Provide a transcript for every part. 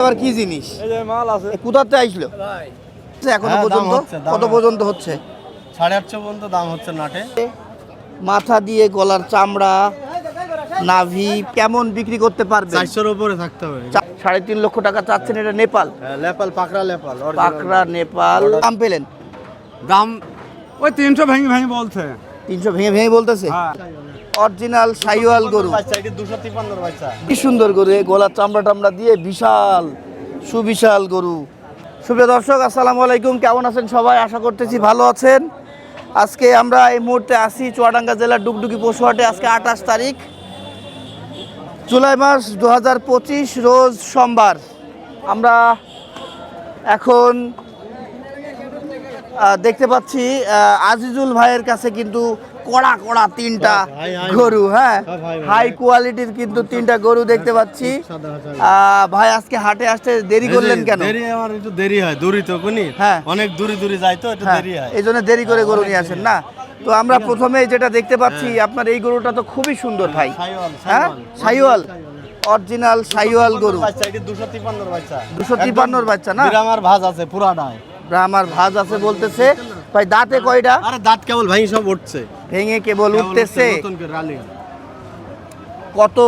আবার কি জিনিস? এই যে মাল আছে। কোথাতে আইসলো? এখনও হ্যাঁ, পর্যন্ত? কত পর্যন্ত হচ্ছে? সাড়ে আটশো পর্যন্ত দাম হচ্ছে নাটে। মাথা দিয়ে গলার চামড়া নাভি কেমন বিক্রি করতে পারবে চারশোর উপরে থাকতে হবে। সাড়ে তিন লক্ষ টাকা চাচ্ছেন এটা নেপাল? হ্যাঁ, লেপাল পাকড়া লেপাল পাকড়া নেপাল। দাম পেলেন? দাম ওই তিনশো ভেঙে ভেঙে বলছে। তিনশো ভেঙে ভেঙে বলতেছে? হ্যাঁ। অরিজিনাল সাইওয়াল গরু। কি সুন্দর গরু গলার চামড়া টামড়া দিয়ে বিশাল, সুবিশাল গরু। সুপ্রিয় দর্শক, আসসালামু আলাইকুম, কেমন আছেন সবাই? আশা করতেছি ভালো আছেন। আজকে আমরা এই মুহূর্তে আসি চুয়াডাঙ্গা জেলার ডুগডুগি পশুহাটে, আজকে আঠাশ তারিখ, জুলাই মাস দু হাজার পঁচিশ, রোজ সোমবার। আমরা এখন দেখতে পাচ্ছি আজিজুল ভাইয়ের কাছে কিন্তু কড়া কড়া তিনটা। গরু হ্যাঁ? হাই, কোয়ালিটির কিন্তু তিনটা গরু দেখতে পাচ্ছি। ভাই আজকে হাটে আসতে দেরি করলেন কেন? দেরি আমার একটু দেরি হয় দূরি তো কোনি হ্যাঁ। অনেক দূরে দূরে যাই তো একটু হ্যাঁ দেরি হয়। এই জন্য দেরি করে গরু নিয়ে আসেন না। তো আমরা প্রথমে যেটা দেখতে পাচ্ছি আপনার এই গরুটা তো খুবই সুন্দর ভাই। হ্যাঁ? সাইওয়াল। অরিজিনাল সাইওয়াল গরু। দুশো তিপ্পান্নর বাচ্চা। 253 বাচ্চা না? আমার ভাজ আছে পুরাটায় আমার ভাজ আছে বলতেছে। ভাই দাঁতে কয়টা? আরে দাঁত কেবল ভাই সব উঠছে। ভেঙে কেবল উঠতেছে। কত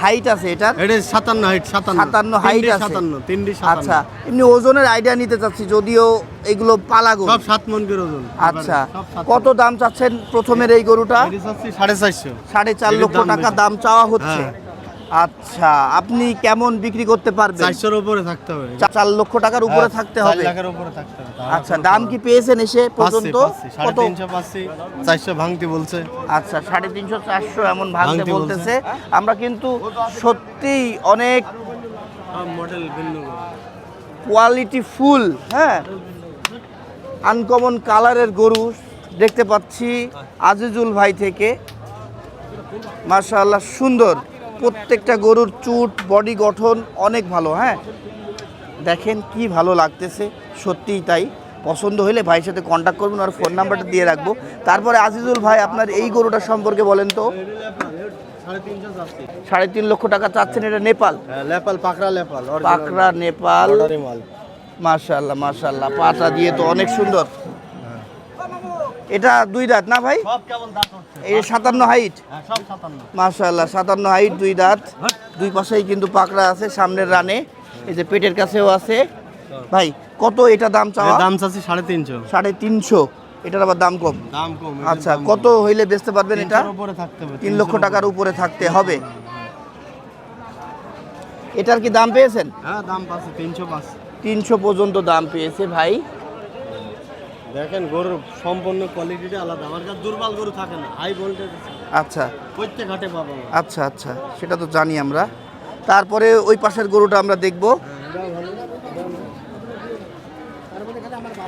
হাইট আছে এটার? এটা সাতান্ন হাইট সাতান্ন। 57 height তিনটি আছে। সাতান্ন তিনটি সাতান্ন। আচ্ছা এমনি ওজনের আইডিয়া নিতে চাচ্ছি যদিও এগুলো পালা গরু সব সাত মন করে ওজন। আচ্ছা কত দাম চাচ্ছেন প্রথমের এই গরুটা? এটি চাচ্ছি সাড়ে চারশো। সাড়ে চার এটির লক্ষ দাম টাকা দাম চাওয়া হচ্ছে। হ্যাঁ। আচ্ছা আপনি কেমন বিক্রি করতে পারবেন? চারশোর উপরে থাকতে হবে। চার লক্ষ টাকার উপরে হ্যাঁ, থাকতে চার হবে। লাখের উপরে থাকতে হবে আচ্ছা দাম কি পেয়েছেন এসে পর্যন্ত? কত? চারশো ভাঙতি বলছে। আচ্ছা সাড়ে তিনশো চারশো এমন ভাঙতে ভাঙতে বলতেছে। আমরা কিন্তু সত্যিই অনেক মডেল ভিন্ন কোয়ালিটি ফুল হ্যাঁ? আনকমন কালারের গরু দেখতে পাচ্ছি আজিজুল ভাই থেকে। মাশাআল্লাহ সুন্দর। প্রত্যেকটা গরুর চুট বডি গঠন অনেক ভালো হ্যাঁ? দেখেন কি ভালো লাগতেছে সত্যিই তাই। পছন্দ হলে ভাইয়ের সাথে কন্ট্যাক্ট করবেন আর ফোন নাম্বারটা দিয়ে রাখব। তারপরে আজিজুল ভাই আপনার এই গরুটা সম্পর্কে বলেন তো। সাড়ে তিন লক্ষ টাকা চাচ্ছেন এটা নেপাল? হ্যাঁ, লেপাল পাকড়া original। পাকড়া নেপাল। মাশাল্লাহ মাশাল্লাহ পাটা দিয়ে তো অনেক সুন্দর। এটা দুই দাঁত না ভাই? এই সাতান্ন হাইট হ্যাঁ সাতান্ন। হাইট দুই দাঁত। দুই পাশেই কিন্তু পাকড়া আছে সামনের রানে। এই যে পেটের কাছেও আছে। ভাই কত এটা দাম চাওয়া? দাম চাচ্ছি সাড়ে তিনশো। সাড়ে তিনশো। এটার আবার দাম কম? দাম কম আচ্ছা কত হইলে বেচতে পারবেন এটা? তিন লক্ষ টাকার উপরে। উপরে থাকতে হবে। এটার কি দাম পেয়েছেন? হ্যাঁ দাম পাচ্ছে তিনশো পাঁচ। তিনশো পর্যন্ত দাম পেয়েছে ভাই। দেখেন গরুর সম্পূর্ণ কোয়ালিটিটা আলাদা। আমার কাছে দুর্বল গরু থাকে না হাই ভোল্টেজ আচ্ছা। প্রত্যেক হাটে পাবো আচ্ছা আচ্ছা। সেটা তো জানি আমরা। তারপরে ওই পাশের গরুটা আমরা দেখব।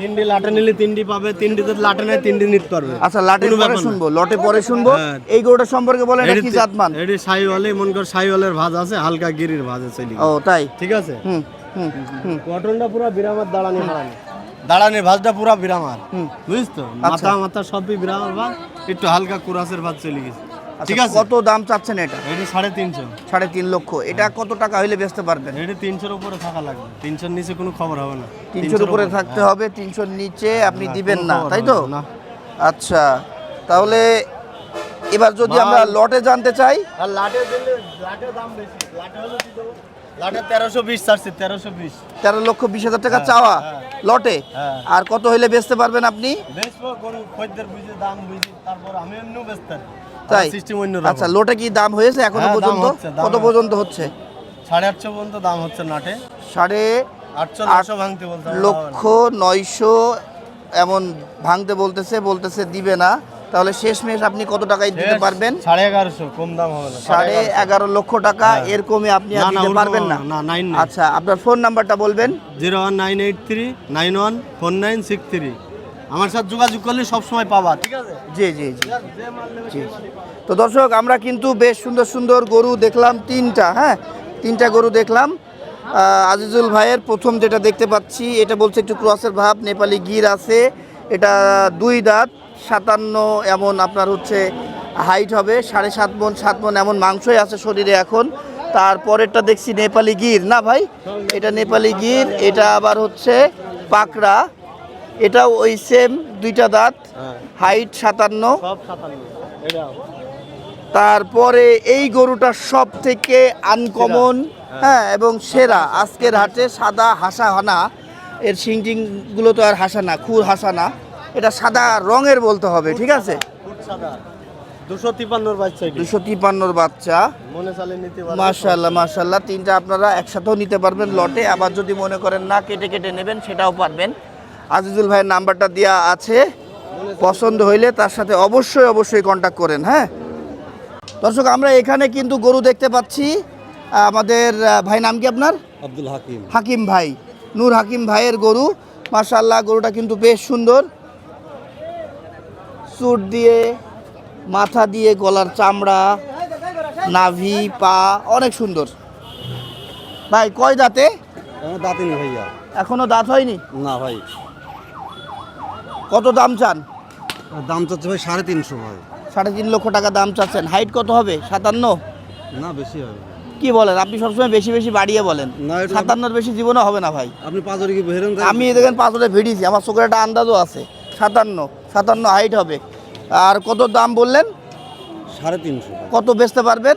তিনটি লাটে নিলে তিনটি পাবে তিনটিতে লাটে নেয় তিনটি নিতে পারবে। আচ্ছা পরে শুনব লটে পরে শুনব। হ্যাঁ। এই গরুটা সম্পর্কে বলেন এটা কি এটি- জাতমান? এটি সাইওয়ালে মন কর সাইওয়ালের ভাজ আছে হালকা গিরির ভাজ আছে ও তাই? ঠিক আছে? হুম হুম হুম কটনটা পুরো বিরামার দাঁড়ানি দাঁড়ানি দাঁড়ানির ভাজটা পুরো বিরামার। বুঝছ? তো মাথা মাথা সবই বিরামার ভাজ একটু হালকা কুরাসের ভাজ চলে গেছে। ঠিক আচ্ছা, আছে? কত দাম চাচ্ছেন এটা? এটি সাড়ে তিনশো। সাড়ে তিন লক্ষ। এটা কত টাকা হইলে বেচতে পারবেন? এটি তিনশোর উপরে থাকা লাগবে। তিনশোর নিচে কোনো খবর হবে না। তিনশোর উপরে থাকতে হবে তিনশোর নিচে আপনি হ্যাঁ, দিবেন না তাই তো? না। আচ্ছা তাহলে এবার যদি আমরা লটে জানতে চাই আর লাটে দাম বেশি। লাটে হলে লাটে লক্ষ বিশ হাজার টাকা চাওয়া হ্যাঁ। লটে? হ্যাঁ। আর কত হইলে বেচতে পারবেন আপনি? বেচবো গরু খদ্দের বুঝে দাম বুঝি তারপর আমি এমনিও বেচতে তাই? সিস্টেম অন্য আচ্ছা লোটে কি দাম হয়েছে এখনও হ্যাঁ, পর্যন্ত? কত পর্যন্ত হচ্ছে? পর্যন্ত দাম ভাঙতে বলতে লক্ষ নয়শো এমন ভাঙতে বলতেছে বলতেছে দিবে না। তাহলে শেষ মেশ আপনি কত টাকায় দিতে পারবেন? সাড়ে এগারোশো কম দাম হবে সাড়ে এগারো লক্ষ টাকা এর কমে আপনি আর হ্যাঁ। দিতে পারবেন না। আচ্ছা আপনার ফোন নাম্বারটা বলবেন? Zero one nine eight three nine one four nine six three. আমার সাথে যোগাযোগ করলে সব সময় পাবা ঠিক আছে? জি জি জি। জি তো দর্শক আমরা কিন্তু বেশ সুন্দর সুন্দর গরু দেখলাম তিনটা হ্যাঁ? তিনটা গরু দেখলাম। আজিজুল ভাইয়ের প্রথম যেটা দেখতে পাচ্ছি এটা বলছে একটু ক্রসের ভাব নেপালি গির আছে। এটা দুই দাঁত সাতান্ন এমন আপনার হচ্ছে হাইট হবে সাড়ে সাত মন সাত মন এমন মাংসই আছে শরীরে এখন। তারপরেরটা দেখছি নেপালি গির। না ভাই এটা নেপালি গির এটা আবার হচ্ছে পাকড়া। এটাও ওই সেম দুইটা দাঁত হাইট সাতান্ন। তারপরে এই গরুটা সব থেকে আনকমন হ্যাঁ এবং সেরা। আজকের হাটে সাদা হাসা হানা এর সিংটিংগুলো তো আর হাসা না খুর হাসা না এটা সাদা রঙের বলতে হবে ঠিক আছে? দুশো বাচ্চা দুশো বাচ্চা। মনে চালে নিতে পারে মাশাল্লাহ মাশাল্লাহ তিনটা আপনারা একসাথেও নিতে পারবেন লটে। আবার যদি মনে করেন না কেটে কেটে নেবেন সেটাও পারবেন। আজিজুল ভাইয়ের নাম্বারটা দেওয়া আছে। পছন্দ হইলে তার সাথে অবশ্যই অবশ্যই কন্ট্যাক্ট করেন হ্যাঁ? দর্শক আমরা এখানে কিন্তু গরু দেখতে পাচ্ছি। আমাদের ভাই নাম কি আপনার? আব্দুল হাকিম। হাকিম ভাই নূর হাকিম ভাইয়ের গরু। মাশাল্লাহ গরুটা কিন্তু বেশ সুন্দর। চুট দিয়ে মাথা দিয়ে গলার চামড়া নাভি পা অনেক সুন্দর। ভাই কয় দাঁতে? দাঁতিনি ভাইয়া। এখনও দাঁত হয়নি? না ভাই। কত দাম চান? দাম চাচ্ছে ভাই সাড়ে তিনশো ভাই। সাড়ে তিন লক্ষ টাকা দাম চাচ্ছেন। হাইট কত হবে? সাতান্ন? না বেশি হবে। কি বলেন? আপনি সবসময় বেশি বেশি বাড়িয়ে বলেন। না, সাতান্নর বেশি জীবনে হবে না ভাই। আপনি পাঁচরে কি আমি দেখেন পাঁচরে ভিডিয়েছি আমার চোখের একটা আন্দাজও আছে। সাতান্ন সাতান্ন হাইট হবে। আর কত দাম বললেন? সাড়ে তিনশো। কত বেচতে পারবেন?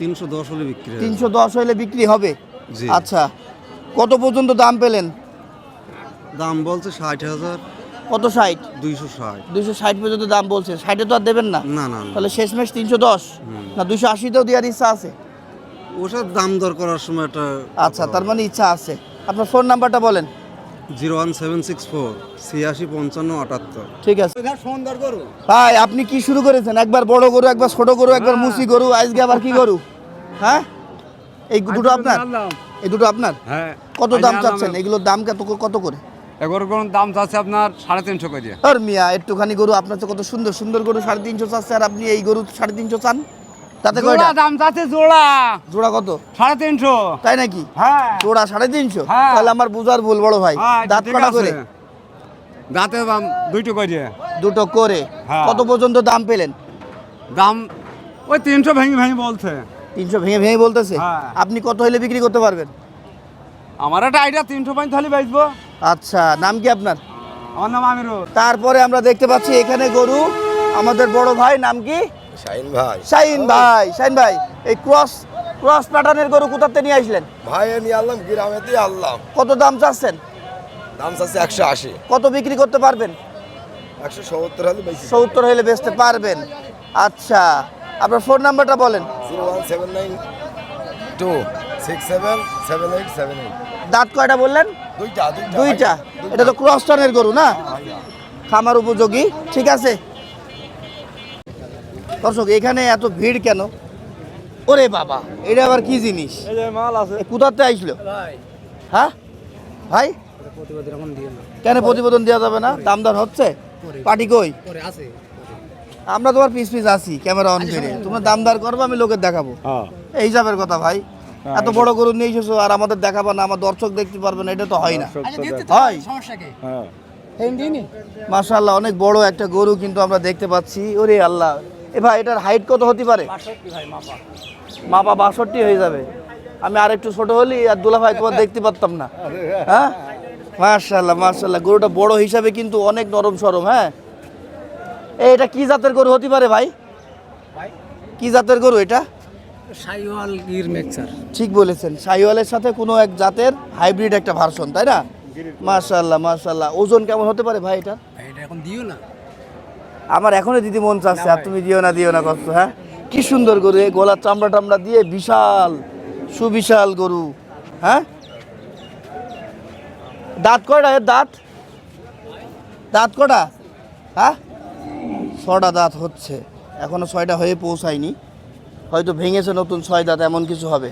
তিনশো দশ হলে বিক্রি তিনশো দশ হলে বিক্রি হবে? আচ্ছা কত পর্যন্ত দাম পেলেন? দাম বলছে ষাট হাজার। কত ষাট? দুইশো ষাট। দুইশো ষাট পর্যন্ত দাম বলছে। ষাটে তো আর দেবেন না। না না তাহলে শেষমেশ তিনশো দশ। না দুইশো আশিতেও দেওয়ার ইচ্ছা আছে? ওসব দাম দর করার সময় একটা আচ্ছা তার মানে ইচ্ছা আছে। আপনার ফোন নাম্বারটা বলেন। Zero one seven six four ছিয়াশি পঞ্চান্ন আটাত্তর। ঠিক আছে। সুন্দর করো ভাই আপনি কি শুরু করেছেন? একবার বড় গরু একবার ছোট গরু একবার মুসি গরু আজকে আবার কি গরু? হ্যাঁ? এই দুটো আপনার? এই দুটো আপনার? হ্যাঁ। কত দাম চাচ্ছেন? এগুলোর দাম কত কত করে? এগোর দাম চাচ্ছে আপনার সাড়ে তিনশো করে আর মিয়া একটুখানি গরু আপনার তো কত সুন্দর সুন্দর গরু সাড়ে তিনশো চাচ্ছে আর আপনি এই গরু সাড়ে তিনশো চান? তাতে কয়টা? জোড়া দাম চাচ্ছে জোড়া। জোড়া কত? সাড়ে তিনশো। তাই নাকি? হ্যাঁ। জোড়া সাড়ে তিনশো? হ্যাঁ। তাহলে আমার বুঝার ভুল বড় ভাই। হ্যাঁ, দাঁত কাটা করে? দাঁতের দাম দুইটো করে। দুটো করে। হ্যাঁ। কত পর্যন্ত দাম পেলেন? দাম ওই তিনশো ভেঙে ভেঙে বলছে। তিনশো ভেঙে ভেঙে বলতেছে। আপনি কত হলে বিক্রি করতে পারবেন? আমার একটা আইডিয়া তিনশো পয়েন্ট তাহলে বেচবো। আচ্ছা নাম কি আপনার? আমার নাম আমিরুল। তারপরে আমরা দেখতে পাচ্ছি এখানে গরু। আমাদের বড় ভাই নাম কি? শাহিন ভাই। শাইন ভাই শাইন ভাই এই ক্রস ক্রস প্যাটার্নের গরু কোথাতে নিয়ে আসলেন? ভাই আমি আনলাম গ্রামে দিয়ে আনলাম। কত দাম চাচ্ছেন? দাম চাচ্ছে একশো আশি। কত বিক্রি করতে পারবেন? একশো সত্তর হলে সত্তর হলে বেচতে পারবেন। আচ্ছা আপনার ফোন নাম্বারটা বলেন। Zero one seven nine two six seven seven eight seven eight. দাঁত কয়টা বললেন? দুইটা দুইটা। দুইটা। এটা তো ক্রস টানের গরু না? খামার উপযোগী। ঠিক আছে? দর্শক এখানে এত ভিড় কেন? ওরে বাবা এটা আবার কি জিনিস? মাল আছে। কোথাতে আইসলো হ্যাঁ? ভাই? কেন প্রতিবেদন দেওয়া যাবে না? দামদার হচ্ছে? পার্টি কই? আমরা তোমার পিস পিস আছি ক্যামেরা অন করে তোমরা দামদার করব আমি লোকের দেখাবো। হ্যাঁ। এই হিসাবের কথা ভাই। এত বড় গরু নিয়ে এসেছ আর আমাদের দেখাবো না আমার দর্শক দেখতে পারবে না এটা তো হয় না। হয়। হ্যাঁ। মাশাআল্লাহ অনেক বড় একটা গরু কিন্তু আমরা দেখতে পাচ্ছি। ওরে আল্লাহ এ ভাই এটার হাইট কত হতে পারে? মাপা। বাষট্টি হয়ে যাবে। আমি আর একটু ছোট হলি আর দুলা ভাই তোমার দেখতে পারতাম না। হ্যাঁ? মাশাআল্লাহ মাশাআল্লাহ গরুটা বড় হিসাবে কিন্তু অনেক নরম সরম হ্যাঁ? এটা কি জাতের গরু হতে পারে ভাই? কি জাতের গরু এটা? সাইওয়াল গির মিক্সার ঠিক বলেছেন শাহিওয়ালের সাথে কোনো এক জাতের হাইব্রিড একটা ভার্সন তাই না? মাশাআল্লাহ মাশাআল্লাহ ওজন কেমন হতে পারে ভাই এটা? এটা এখন দিও না। আমার এখনও দিদি মন চাচ্ছে, আর তুমি দিও না দিও না, কষ্ট হ্যাঁ? কি সুন্দর গরু, এই গলার চামড়া টামড়া দিয়ে বিশাল, সুবিশাল গরু হ্যাঁ? দাঁত কয়টা এর দাঁত? দাঁত কটা? হ্যাঁ? ছটা দাঁত হচ্ছে, এখনও ছয়টা হয়ে পৌঁছায়নি, হয়তো ভেঙেছে নতুন ছয় দাঁত, এমন কিছু হবে।